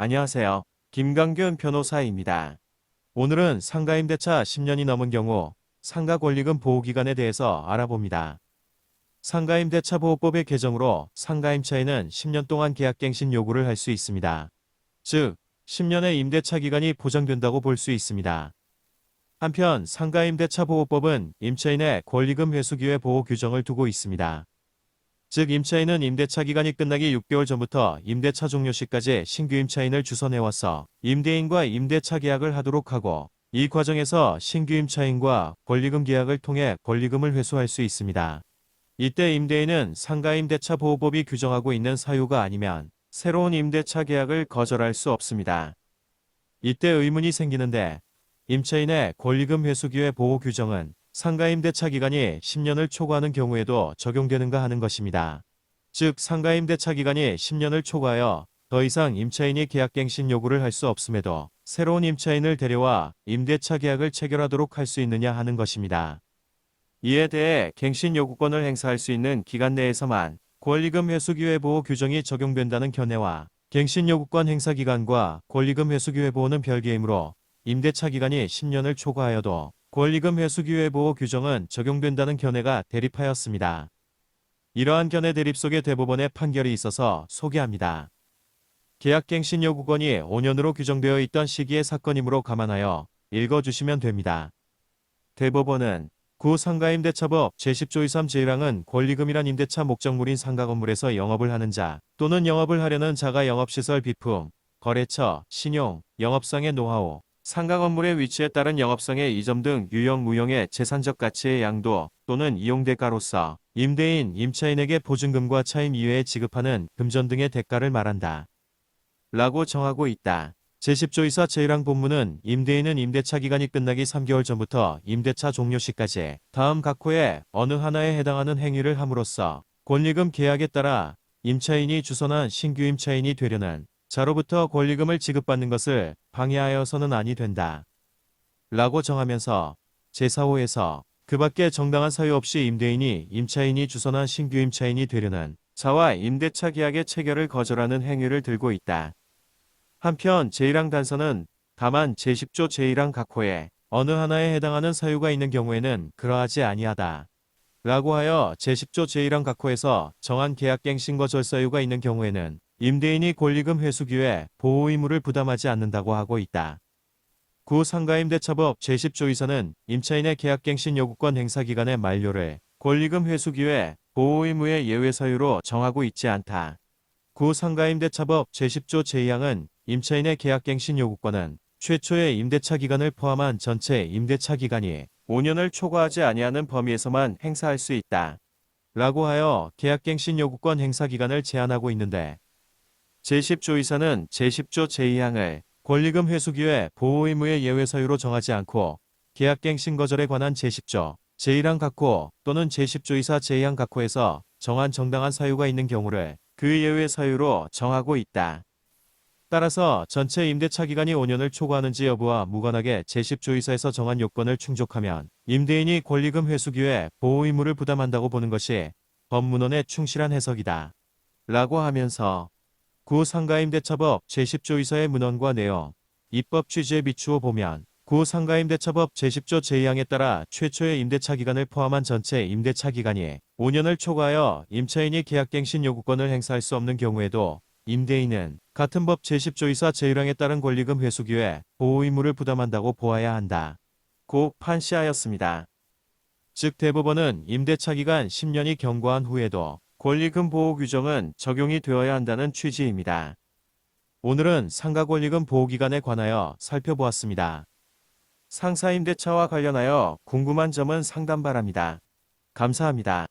안녕하세요. 김강균 변호사입니다. 오늘은 상가임대차 10년이 넘은 경우 상가 권리금 보호기간에 대해서 알아봅니다. 상가임대차 보호법의 개정으로 상가임차에는 10년 동안 계약갱신 요구를 할 수 있습니다. 즉, 10년의 임대차 기간이 보장된다고 볼 수 있습니다. 한편 상가임대차 보호법은 임차인의 권리금 회수 기회 보호 규정을 두고 있습니다. 즉 임차인은 임대차 기간이 끝나기 6개월 전부터 임대차 종료 시까지 신규 임차인을 주선해와서 임대인과 임대차 계약을 하도록 하고 이 과정에서 신규 임차인과 권리금 계약을 통해 권리금을 회수할 수 있습니다. 이때 임대인은 상가 임대차 보호법이 규정하고 있는 사유가 아니면 새로운 임대차 계약을 거절할 수 없습니다. 이때 의문이 생기는데 임차인의 권리금 회수 기회 보호 규정은 상가임대차 기간이 10년을 초과하는 경우에도 적용되는가 하는 것입니다. 즉 상가임대차 기간이 10년을 초과하여 더 이상 임차인이 계약갱신 요구를 할 수 없음에도 새로운 임차인을 데려와 임대차 계약을 체결하도록 할 수 있느냐 하는 것입니다. 이에 대해 갱신 요구권을 행사할 수 있는 기간 내에서만 권리금 회수 기회 보호 규정이 적용된다는 견해와 갱신 요구권 행사 기간과 권리금 회수 기회 보호는 별개이므로 임대차 기간이 10년을 초과하여도 권리금 회수 기회 보호 규정은 적용된다는 견해가 대립하였습니다. 이러한 견해 대립 속에 대법원의 판결이 있어서 소개합니다. 계약갱신 요구권이 5년으로 규정되어 있던 시기의 사건이므로 감안하여 읽어주시면 됩니다. 대법원은 구 상가임대차법 제10조 23 제1항은 권리금이란 임대차 목적물인 상가 건물에서 영업을 하는 자 또는 영업을 하려는 자가 영업시설 비품, 거래처, 신용, 영업상의 노하우, 상가 건물의 위치에 따른 영업성의 이점 등 유형 무형의 재산적 가치의 양도 또는 이용 대가로서 임대인, 임차인에게 보증금과 차임 이외에 지급하는 금전 등의 대가를 말한다. 라고 정하고 있다. 제10조 2사 제1항 본문은 임대인은 임대차 기간이 끝나기 3개월 전부터 임대차 종료 시까지 다음 각 호에 어느 하나에 해당하는 행위를 함으로써 권리금 계약에 따라 임차인이 주선한 신규 임차인이 되려는 자로부터 권리금을 지급받는 것을 방해하여서는 아니 된다. 라고 정하면서 제4호에서 그 밖에 정당한 사유 없이 임대인이 임차인이 주선한 신규 임차인이 되려는 자와 임대차 계약의 체결을 거절하는 행위를 들고 있다. 한편 제1항 단서는 다만 제10조 제1항 각호에 어느 하나에 해당하는 사유가 있는 경우에는 그러하지 아니하다. 라고 하여 제10조 제1항 각호에서 정한 계약갱신 거절 사유가 있는 경우에는 임대인이 권리금 회수 기회 보호 의무를 부담하지 않는다고 하고 있다. 구 상가임대차법 제10조 2사는 임차인의 계약갱신 요구권 행사 기간의 만료를 권리금 회수 기회 보호 의무의 예외 사유로 정하고 있지 않다. 구 상가임대차법 제10조 제2항은 임차인의 계약갱신 요구권은 최초의 임대차 기간을 포함한 전체 임대차 기간이 5년을 초과하지 아니하는 범위에서만 행사할 수 있다. 라고 하여 계약갱신 요구권 행사 기간을 제한하고 있는데 제10조 이사는 제10조 제2항을 권리금 회수 기회 보호 의무의 예외 사유로 정하지 않고 계약갱신 거절에 관한 제10조 제1항 각호 또는 제10조 이사 제2항 각호에서 정한 정당한 사유가 있는 경우를 그 예외 사유로 정하고 있다. 따라서 전체 임대차 기간이 5년을 초과하는지 여부와 무관하게 제10조 이사에서 정한 요건을 충족하면 임대인이 권리금 회수 기회 보호 의무를 부담한다고 보는 것이 법문원의 충실한 해석이다. 라고 하면서 구 상가임대차법 제10조 이사의 문헌과 내용, 입법 취지에 비추어 보면 구 상가임대차법 제10조 제2항에 따라 최초의 임대차 기간을 포함한 전체 임대차 기간이 5년을 초과하여 임차인이 계약갱신 요구권을 행사할 수 없는 경우에도 임대인은 같은 법 제10조 이사 제1항에 따른 권리금 회수 기회 보호 의무를 부담한다고 보아야 한다. 고 판시하였습니다. 즉 대법원은 임대차 기간 10년이 경과한 후에도 권리금 보호 규정은 적용이 되어야 한다는 취지입니다. 오늘은 상가 권리금 보호 기간에 관하여 살펴보았습니다. 상사 임대차와 관련하여 궁금한 점은 상담 바랍니다. 감사합니다.